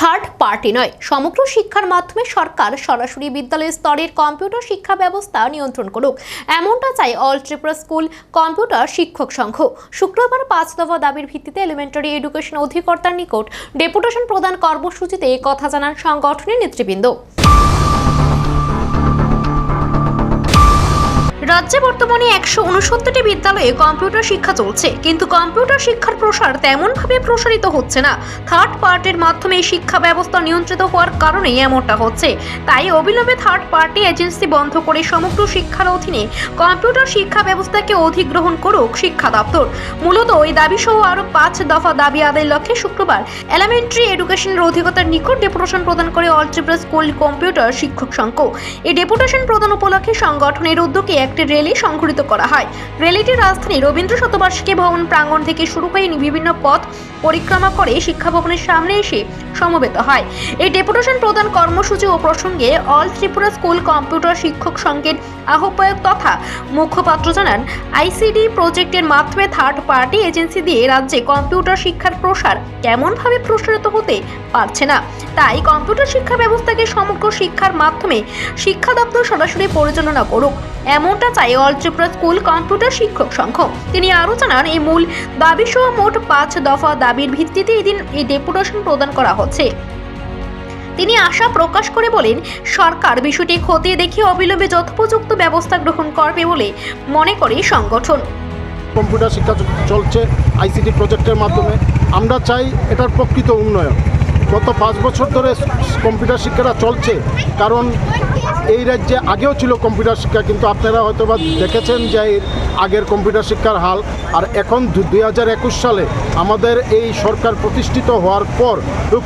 Third party নয়, সমগ্র শিক্ষার মাধ্যমে সরকার সরাসরি বিদ্যালয় স্তরের কম্পিউটার শিক্ষা ব্যবস্থা নিয়ন্ত্রণ করুক। এমনটা চাই অল ত্রিপুরা স্কুল কম্পিউটার শিক্ষক সংঘ। শুক্রবার পাঁচ দফা দাবির ভিত্তিতে এলিমেন্টারি এডুকেশন অধিকর্তার নিকট ডেপুটেশন প্রদান কর্মসূচিতে কথা জানান সংগঠনের নেতৃবৃন্দ। রাজ্যে বর্তমানে একশো উনসত্তরটি বিদ্যালয়ে কম্পিউটার শিক্ষা চলছে, কিন্তু কম্পিউটার শিক্ষার প্রসার তেমনভাবে প্রসারিত হচ্ছে না। থার্ড পার্টির মাধ্যমে শিক্ষা ব্যবস্থা নিয়ন্ত্রিত হওয়ার কারণেই এমনটা হচ্ছে। তাই অবিলম্বে থার্ড পার্টি এজেন্সি বন্ধ করে সমগ্র শিক্ষার অধীনে কম্পিউটার শিক্ষা ব্যবস্থাকে অধিগ্রহণ করুক শিক্ষা দপ্তর। মূলত ওই দাবি সহ আরও পাঁচ দফা দাবি আদায়ের লক্ষ্যে শুক্রবার এলিমেন্টারি এডুকেশনের অধিকতার নিকট ডেপুটেশন প্রদান করে অল ত্রিপুরা স্কুল কম্পিউটার শিক্ষক সংঘ। এই ডেপুটেশন প্রদান উপলক্ষে সংগঠনের উদ্যোগে একটি র্যালি সংঘটিত করা হয়। র্যালিটি রাজধানী রবীন্দ্র শতবার্ষিকী ভবন প্রাঙ্গণ থেকে শুরু হয়ে বিভিন্ন পথ পরিক্রমা করে শিক্ষা ভবনের সামনে এসে সমবেত হয়। এই ডেপুটেশন প্রদান কর্মসূচি ও প্রসঙ্গে অল ত্রিপুরা স্কুল কম্পিউটার শিক্ষক সংঘের আহ্বায়ক তথা মুখপাত্র জানান, আইসিডি প্রজেক্টের মাধ্যমে থার্ড পার্টি এজেন্সি দিয়ে রাজ্যে কম্পিউটার শিক্ষার প্রসার কেমনভাবে প্রসারিত হতে পারছে না। তাই কম্পিউটার শিক্ষা ব্যবস্থাকে সমগ্র শিক্ষার মাধ্যমে শিক্ষা দপ্তর সরাসরি পরিচালনা করুক। এমনটা চাই অল ত্রিপুরা স্কুল, কম্পিউটার শিক্ষক সংঘ। তিনি আরও জানান, এই মূল দাবিসহ মোট পাঁচ দফা দাবির ভিত্তিতে এদিন এই ডেপুটেশন প্রদান করা হচ্ছে। তিনি আশা প্রকাশ করে বলেন, সরকার বিষয়টি খতিয়ে দেখে অবিলম্বে যথোপযুক্ত ব্যবস্থা গ্রহণ করবে বলে মনে করে সংগঠন। কম্পিউটার শিক্ষা চলছে, আইসিটি প্রজেক্টের মাধ্যমে। আমরা চাই এটার প্রকৃত উন্নয়ন। গত পাঁচ বছর ধরে কম্পিউটার শিক্ষাটা চলছে, কারণ এই রাজ্যে আগেও ছিল কম্পিউটার শিক্ষা, কিন্তু আপনারা হয়তো বা দেখেছেন যে আগের কম্পিউটার শিক্ষার হাল। আর এখন দুই হাজার একুশ সালে আমাদের এই সরকার প্রতিষ্ঠিত হওয়ার পর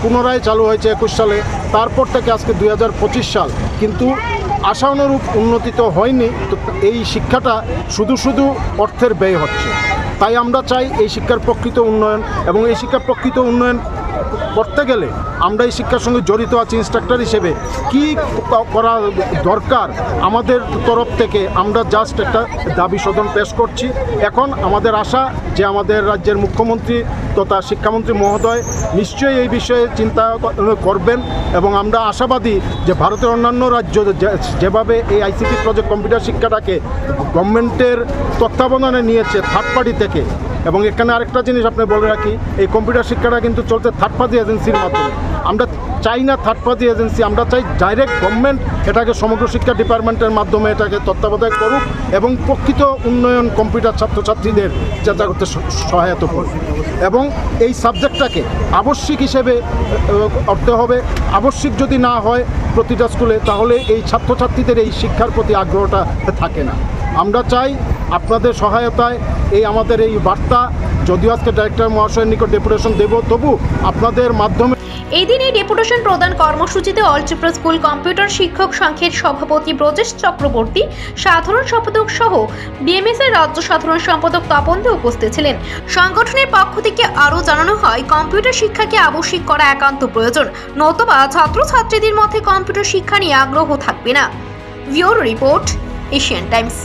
পুনরায় চালু হয়েছে একুশ সালে, তারপর থেকে আজকে দুই হাজার পঁচিশ সাল। কিন্তু আশানুরূপ উন্নতি তো হয়নি, তো এই শিক্ষাটা শুধু শুধু অর্থের ব্যয় হচ্ছে। তাই আমরা চাই এই শিক্ষার প্রকৃত উন্নয়ন এবং এই শিক্ষার প্রকৃত উন্নয়ন করতে গেলে আমরা এই শিক্ষার সঙ্গে জড়িত আছি ইনস্ট্রাক্টর হিসেবে। কি করা দরকার আমাদের তরফ থেকে, আমরা জাস্ট একটা দাবি সদন পেশ করছি। এখন আমাদের আশা যে আমাদের রাজ্যের মুখ্যমন্ত্রী তথা শিক্ষামন্ত্রী মহোদয় নিশ্চয়ই এই বিষয়ে চিন্তা করবেন এবং আমরা আশাবাদী যে ভারতের অন্যান্য রাজ্য যেভাবে এই আইসিটি প্রজেক্ট কম্পিউটার শিক্ষাটাকে গভর্নমেন্টের তত্ত্বাবধানে নিয়েছে থার্ড পার্টি থেকে, এবং এখানে আরেকটা জিনিস আপনি বলে রাখি, এই কম্পিউটার শিক্ষাটা কিন্তু চলছে থার্ড পার্টি এজেন্সির মাধ্যমে। আমরা চাই না থার্ড পার্টি এজেন্সি আমরা চাই ডাইরেক্ট গভর্নমেন্ট এটাকে সমগ্র শিক্ষা ডিপার্টমেন্টের মাধ্যমে এটাকে তত্ত্বাবধায়ক করুক এবং প্রকৃত উন্নয়ন কম্পিউটার ছাত্রছাত্রীদের চেষ্টা করতে সহায়তা করুক। এবং এই সাবজেক্টটাকে আবশ্যিক হিসেবে করতে হবে। আবশ্যিক যদি না হয় প্রতিটা স্কুলে তাহলে এই ছাত্রছাত্রীদের এই শিক্ষার প্রতি আগ্রহটা থাকে না। আমরা চাই আপনাদের সহায়তায় এই আমাদের এই বার্তা, যদিও আজকে ডাইরেক্টর মহাশয়ের নিকট ডেপুটেশন দেব, তবু আপনাদের মাধ্যমে এই দিন এই ডেপুটেশন প্রদান কর্মসূচিতে অল ত্রিপুরা স্কুল কম্পিউটার শিক্ষক সংঘের সভাপতি ব্রজেশ চক্রবর্তী, সাধারণ সম্পাদক সহ বিএমএস এর রাজ্য সাধারণ সম্পাদক তপন দে উপস্থিত ছিলেন। সংগঠনের পক্ষ থেকে আরও জানানো হয়, কম্পিউটার শিক্ষাকে আবশ্যিক করা একান্ত প্রয়োজন, নতুবা ছাত্রছাত্রীদের মধ্যে কম্পিউটার শিক্ষা নিয়ে আগ্রহ থাকবে না। ভিওর রিপোর্ট, এশিয়ান টাইমস।